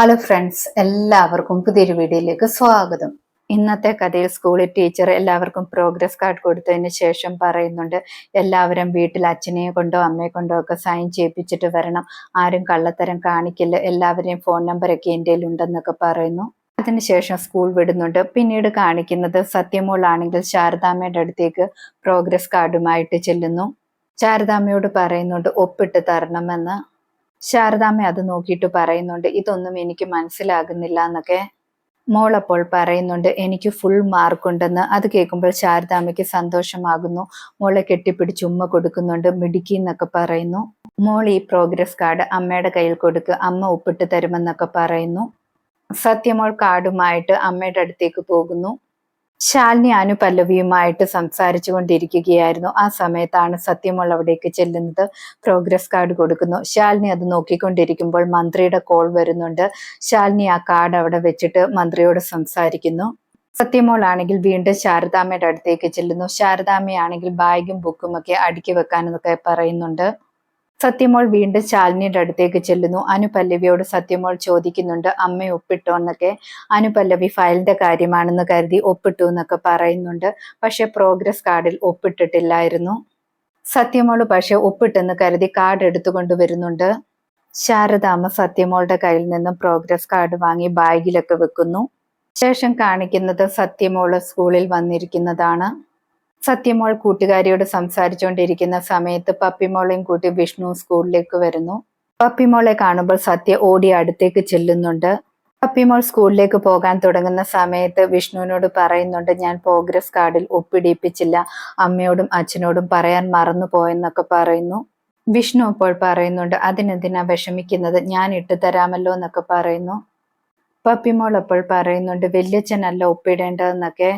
Hello friends എല്ലാവർക്കും പുതിയൊരു വീഡിയോയിലേക്ക് സ്വാഗതം. ഇന്നത്തെ കഥയിൽ സ്കൂളിൽ ടീച്ചർ എല്ലാവർക്കും പ്രോഗ്രസ് കാർഡ് കൊടുത്തതിന് ശേഷം പറയുന്നുണ്ട് എല്ലാവരും വീട്ടിൽ അച്ഛനെ കൊണ്ടോ അമ്മയെ കൊണ്ടോ ഒക്കെ സൈൻ ചെയ്യിപ്പിച്ചിട്ട് വരണം. ആരും കള്ളത്തരം കാണിക്കില്ല എല്ലാവരെയും ഫോൺ നമ്പറൊക്കെ എന്റെ ഉണ്ടെന്നൊക്കെ പറയുന്നു. അതിനുശേഷം സ്കൂൾ വിടുന്നുണ്ട്. പിന്നീട് കാണിക്കുന്നത് സത്യമോളാണെങ്കിൽ ശാരദാമ്മയുടെ അടുത്തേക്ക് പ്രോഗ്രസ് കാർഡുമായിട്ട് ചെല്ലുന്നു. ശാരദാമ്മയോട് പറയുന്നുണ്ട് ഒപ്പിട്ട് തരണമെന്ന്. ശാരദാമ്മ അത് നോക്കിയിട്ട് പറയുന്നുണ്ട് ഇതൊന്നും എനിക്ക് മനസ്സിലാകുന്നില്ല എന്നൊക്കെ മോൾ അപ്പോൾ പറയുന്നുണ്ട് എനിക്ക് ഫുൾ മാർക്ക് ഉണ്ടെന്ന്. അത് കേൾക്കുമ്പോൾ ശാരദാമ്മയ്ക്ക് സന്തോഷമാകുന്നു. മോളെ കെട്ടിപ്പിടിച്ച് ഉമ്മ കൊടുക്കുന്നുണ്ട് മിടുക്കി എന്നൊക്കെ പറയുന്നു. മോൾ ഈ പ്രോഗ്രസ് കാർഡ് അമ്മയുടെ കയ്യിൽ കൊടുക്കുക അമ്മ ഉപ്പിട്ട് തരുമെന്നൊക്കെ പറയുന്നു. സത്യമോൾ കാർഡുമായിട്ട് അമ്മയുടെ അടുത്തേക്ക് പോകുന്നു. ശാലിനി അനുപല്ലവിയുമായിട്ട് സംസാരിച്ചു കൊണ്ടിരിക്കുകയായിരുന്നു ആ സമയത്താണ് സത്യമുള്ള അവിടേക്ക് ചെല്ലുന്നത്. പ്രോഗ്രസ് കാർഡ് കൊടുക്കുന്നു. ശാലിനി അത് നോക്കിക്കൊണ്ടിരിക്കുമ്പോൾ മന്ത്രിയുടെ കോൾ വരുന്നുണ്ട്. ശാലിനി ആ കാർഡ് അവിടെ വെച്ചിട്ട് മന്ത്രിയോട് സംസാരിക്കുന്നു. സത്യമോൾ ആണെങ്കിൽ വീണ്ടും ശാരദാമ്മയുടെ അടുത്തേക്ക് ചെല്ലുന്നു. ശാരദാമ്മയാണെങ്കിൽ ബാഗും ബുക്കും ഒക്കെ അടുക്കി വെക്കാനൊക്കെ പറയുന്നുണ്ട്. സത്യമോൾ വീണ്ടും ശാലിനിയുടെ അടുത്തേക്ക് ചെല്ലുന്നു. അനുപല്ലവിയോട് സത്യമോൾ ചോദിക്കുന്നുണ്ട് അമ്മ ഒപ്പിട്ടോ എന്നൊക്കെ അനുപല്ലവി ഫയലിന്റെ കാര്യമാണെന്ന് കരുതി ഒപ്പിട്ടു എന്നൊക്കെ പറയുന്നുണ്ട്. പക്ഷെ പ്രോഗ്രസ് കാർഡിൽ ഒപ്പിട്ടിട്ടില്ലായിരുന്നു. സത്യമോൾ പക്ഷെ ഒപ്പിട്ടെന്ന് കരുതി കാർഡ് എടുത്തുകൊണ്ട് വരുന്നുണ്ട്. ശാരദാമ്മ സത്യമോളുടെ കയ്യിൽ നിന്നും പ്രോഗ്രസ് കാർഡ് വാങ്ങി ബാഗിലൊക്കെ വെക്കുന്നു. ശേഷം കാണിക്കുന്നത് സത്യമോൾ സ്കൂളിൽ വന്നിരിക്കുന്നതാണ്. സത്യമോൾ കൂട്ടുകാരിയോട് സംസാരിച്ചുകൊണ്ടിരിക്കുന്ന സമയത്ത് പപ്പിമോളെയും കൂട്ടി വിഷ്ണു സ്കൂളിലേക്ക് വരുന്നു. പപ്പിമോളെ കാണുമ്പോൾ സത്യ ഓടി അടുത്തേക്ക് ചെല്ലുന്നുണ്ട്. പപ്പിമോൾ സ്കൂളിലേക്ക് പോകാൻ തുടങ്ങുന്ന സമയത്ത് വിഷ്ണുവിനോട് പറയുന്നുണ്ട് ഞാൻ പ്രോഗ്രസ് കാർഡിൽ ഒപ്പിടിപ്പിച്ചില്ല. അമ്മയോടും അച്ഛനോടും പറയാൻ മറന്നു പോയെന്നൊക്കെ പറയുന്നു. വിഷ്ണു അപ്പോൾ പറയുന്നുണ്ട് അതിനെന്തിനാ വിഷമിക്കുന്നത്? ഞാൻ ഇട്ടു തരാമല്ലോ എന്നൊക്കെ പറയുന്നു. പപ്പിമോൾ അപ്പോൾ പറയുന്നുണ്ട് വല്യച്ഛനല്ല ഒപ്പിടേണ്ടതെന്നൊക്കെ.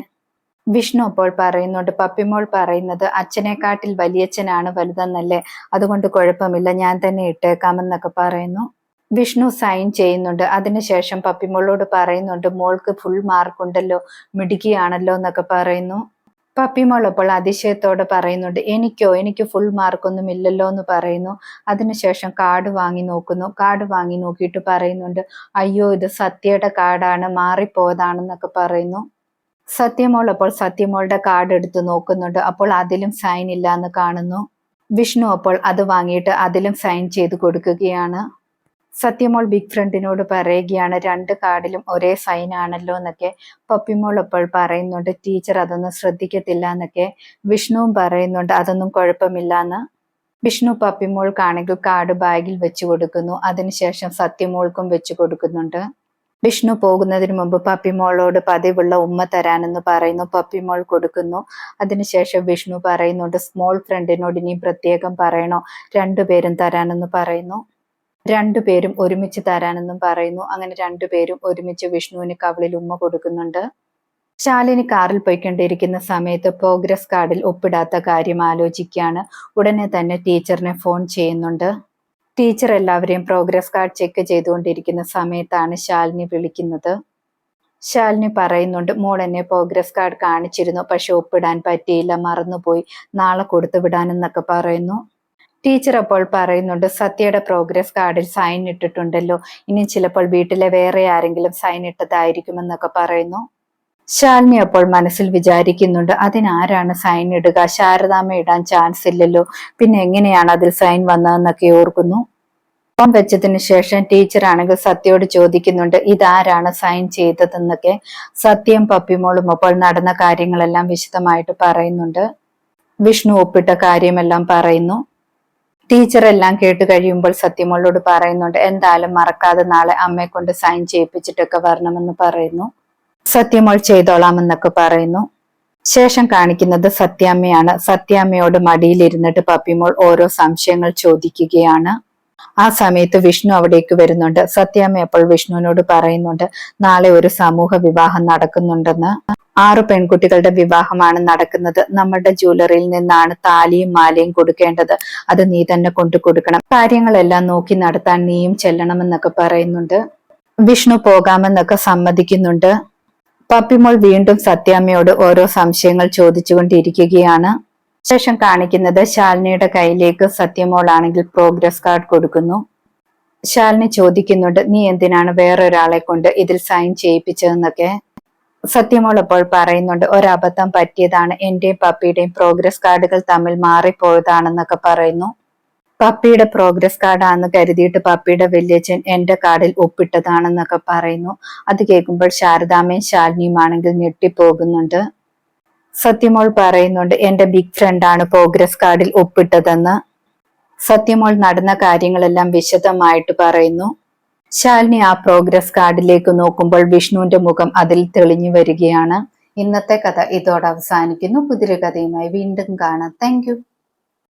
വിഷ്ണു അപ്പോൾ പറയുന്നുണ്ട് പപ്പിമോൾ പറയുന്നത് അച്ഛനെക്കാട്ടിൽ വലിയച്ഛനാണ് വലുതെന്നല്ലേ? അതുകൊണ്ട് കുഴപ്പമില്ല ഞാൻ തന്നെ ഇട്ടേക്കാമെന്നൊക്കെ പറയുന്നു. വിഷ്ണു സൈൻ ചെയ്യുന്നുണ്ട്. അതിനുശേഷം പപ്പിമോളോട് പറയുന്നുണ്ട് മോൾക്ക് ഫുൾ മാർക്ക് ഉണ്ടല്ലോ മിടുക്കിയാണല്ലോ എന്നൊക്കെ പറയുന്നു. പപ്പിമോൾ അപ്പോൾ അതിശയത്തോടെ പറയുന്നുണ്ട് എനിക്കോ എനിക്ക് ഫുൾ മാർക്കൊന്നും ഇല്ലല്ലോ എന്ന് പറയുന്നു. അതിനുശേഷം കാർഡ് വാങ്ങി നോക്കുന്നു. കാർഡ് വാങ്ങി നോക്കിയിട്ട് പറയുന്നുണ്ട് അയ്യോ ഇത് സത്യയുടെ കാർഡാണ് മാറിപ്പോയതാണെന്നൊക്കെ പറയുന്നു. സത്യമോൾ അപ്പോൾ സത്യമോളുടെ കാർഡ് എടുത്ത് നോക്കുന്നുണ്ട്. അപ്പോൾ അതിലും സൈൻ ഇല്ല എന്ന് കാണുന്നു. വിഷ്ണു അപ്പോൾ അത് വാങ്ങിയിട്ട് അതിലും സൈൻ ചെയ്ത് കൊടുക്കുകയാണ്. സത്യമോൾ ബിഗ് ഫ്രണ്ടിനോട് പറയുകയാണ് രണ്ട് കാർഡിലും ഒരേ സൈൻ ആണല്ലോ എന്നൊക്കെ. പപ്പിമോൾ അപ്പോൾ പറയുന്നുണ്ട് ടീച്ചർ അതൊന്നും ശ്രദ്ധിക്കത്തില്ല എന്നൊക്കെ. വിഷ്ണുവും പറയുന്നുണ്ട് അതൊന്നും കുഴപ്പമില്ല എന്ന് വിഷ്ണു പപ്പിമോൾക്കാണെങ്കിൽ കാർഡ് ബാഗിൽ വെച്ചു കൊടുക്കുന്നു. അതിനുശേഷം സത്യമോൾക്കും വെച്ചു കൊടുക്കുന്നുണ്ട്. വിഷ്ണു പോകുന്നതിന് മുമ്പ് പപ്പിമോളോട് പതിവുള്ള ഉമ്മ തരാനെന്ന് പറയുന്നു. പപ്പിമോൾ കൊടുക്കുന്നു. അതിനുശേഷം വിഷ്ണു പറയുന്നുണ്ട് സ്മോൾ ഫ്രണ്ടിനോട് ഇനി പ്രത്യേകം പറയണോ? രണ്ടുപേരും തരാനെന്ന് പറയുന്നു. രണ്ടുപേരും ഒരുമിച്ച് തരാനെന്നും പറയുന്നു. അങ്ങനെ രണ്ടുപേരും ഒരുമിച്ച് വിഷ്ണുവിന് കവളിൽ ഉമ്മ കൊടുക്കുന്നുണ്ട്. ശാലിനി കാറിൽ പോയിക്കൊണ്ടിരിക്കുന്ന സമയത്ത് പ്രോഗ്രസ് കാർഡിൽ ഒപ്പിടാത്ത കാര്യം ആലോചിക്കുകയാണ്. ഉടനെ തന്നെ ടീച്ചറിനെ ഫോൺ ചെയ്യുന്നുണ്ട്. ടീച്ചർ എല്ലാവരെയും പ്രോഗ്രസ് കാർഡ് ചെക്ക് ചെയ്തുകൊണ്ടിരിക്കുന്ന സമയത്താണ് ശാലിനി വിളിക്കുന്നത്. ശാലിനി പറയുന്നുണ്ട് മോൾ എന്നെ പ്രോഗ്രസ് കാർഡ് കാണിച്ചിരുന്നു പക്ഷെ ഒപ്പിടാൻ പറ്റിയില്ല മറന്നുപോയി. നാളെ കൊടുത്തു വിടാനെന്നൊക്കെ പറയുന്നു. ടീച്ചർ അപ്പോൾ പറയുന്നുണ്ട് സത്യയുടെ പ്രോഗ്രസ് കാർഡിൽ സൈൻ ഇട്ടിട്ടുണ്ടല്ലോ. ഇനി ചിലപ്പോൾ വീട്ടിലെ വേറെ ആരെങ്കിലും സൈൻ ഇട്ടതായിരിക്കുമെന്നൊക്കെ പറയുന്നു. ശാലിനി അപ്പോൾ മനസ്സിൽ വിചാരിക്കുന്നുണ്ട് അതിനാരാണ് സൈൻ ഇടുക? ശാരദാമ ഇടാൻ ചാൻസ് ഇല്ലല്ലോ. പിന്നെ എങ്ങനെയാണ് അതിൽ സൈൻ വന്നതെന്നൊക്കെ ഓർക്കുന്നു. ഫോൺ വെച്ചതിന് ശേഷം ടീച്ചർ ആണെങ്കിൽ സത്യയോട് ചോദിക്കുന്നുണ്ട് ഇതാരാണ് സൈൻ ചെയ്തതെന്നൊക്കെ? സത്യം പപ്പിമോളും അപ്പോൾ നടന്ന കാര്യങ്ങളെല്ലാം വിശദമായിട്ട് പറയുന്നുണ്ട്. വിഷ്ണു ഒപ്പിട്ട കാര്യമെല്ലാം പറയുന്നു. ടീച്ചർ എല്ലാം കേട്ട് കഴിയുമ്പോൾ സത്യമോളോട് പറയുന്നുണ്ട് എന്തായാലും മറക്കാതെ നാളെ അമ്മയെ കൊണ്ട് സൈൻ ചെയ്യിപ്പിച്ചിട്ടൊക്കെ വരണമെന്ന് പറയുന്നു. സത്യമോൾ ചെയ്തോളാമെന്നൊക്കെ പറയുന്നു. ശേഷം കാണിക്കുന്നത് സത്യാമ്മയാണ്. സത്യാമ്മയോട് മടിയിലിരുന്നിട്ട് പപ്പിമോൾ ഓരോ സംശയങ്ങൾ ചോദിക്കുകയാണ്. ആ സമയത്ത് വിഷ്ണു അവിടേക്ക് വരുന്നുണ്ട്. സത്യാമ്മ അപ്പോൾ വിഷ്ണുവിനോട് പറയുന്നുണ്ട് നാളെ ഒരു സമൂഹ വിവാഹം നടക്കുന്നുണ്ടെന്ന്. ആറ് പെൺകുട്ടികളുടെ വിവാഹമാണ് നടക്കുന്നത്. നമ്മളുടെ ജ്വല്ലറിയിൽ നിന്നാണ് താലിയും മാലയും കൊടുക്കേണ്ടത്. അത് നീ തന്നെ കൊണ്ടു കൊടുക്കണം. കാര്യങ്ങളെല്ലാം നോക്കി നടത്താൻ നീയും ചെല്ലണമെന്നൊക്കെ പറയുന്നുണ്ട്. വിഷ്ണു പോകാമെന്നൊക്കെ സമ്മതിക്കുന്നുണ്ട്. പപ്പിമോൾ വീണ്ടും സത്യാമ്മയോട് ഓരോ സംശയങ്ങൾ ചോദിച്ചുകൊണ്ടിരിക്കുകയാണ്. ശേഷം കാണിക്കുന്നത് ശാലിനിയുടെ കയ്യിലേക്ക് സത്യമോൾ ആണെങ്കിൽ പ്രോഗ്രസ് കാർഡ് കൊടുക്കുന്നു. ശാലിനി ചോദിക്കുന്നുണ്ട് നീ എന്തിനാണ് വേറൊരാളെ കൊണ്ട് ഇതിൽ സൈൻ ചെയ്യിപ്പിച്ചതെന്നൊക്കെ? സത്യമോൾ അപ്പോൾ പറയുന്നുണ്ട് ഒരബദ്ധം പറ്റിയതാണ്. എന്റെയും പപ്പിയുടെയും പ്രോഗ്രസ് കാർഡുകൾ തമ്മിൽ മാറിപ്പോയതാണെന്നൊക്കെ പറയുന്നു. പപ്പിയുടെ പ്രോഗ്രസ് കാർഡാണെന്ന് കരുതിയിട്ട് പപ്പിയുടെ വല്യച്ഛൻ എന്റെ കാർഡിൽ ഒപ്പിട്ടതാണെന്നൊക്കെ പറയുന്നു. അത് കേൾക്കുമ്പോൾ ശാരദാമയും ശാലിനിയും ആണെങ്കിൽ ഞെട്ടിപ്പോകുന്നുണ്ട്. സത്യമോൾ പറയുന്നുണ്ട് എന്റെ ബിഗ് ഫ്രണ്ടാണ് പ്രോഗ്രസ് കാർഡിൽ ഒപ്പിട്ടതെന്ന്. സത്യമോൾ നടന്ന കാര്യങ്ങളെല്ലാം വിശദമായിട്ട് പറയുന്നു. ശാലിനി ആ പ്രോഗ്രസ് കാർഡിലേക്ക് നോക്കുമ്പോൾ വിഷ്ണുവിന്റെ മുഖം അതിൽ തെളിഞ്ഞു വരികയാണ്. ഇന്നത്തെ കഥ ഇതോടെ അവസാനിക്കുന്നു. പുതിയൊരു കഥയുമായി വീണ്ടും കാണാം. താങ്ക്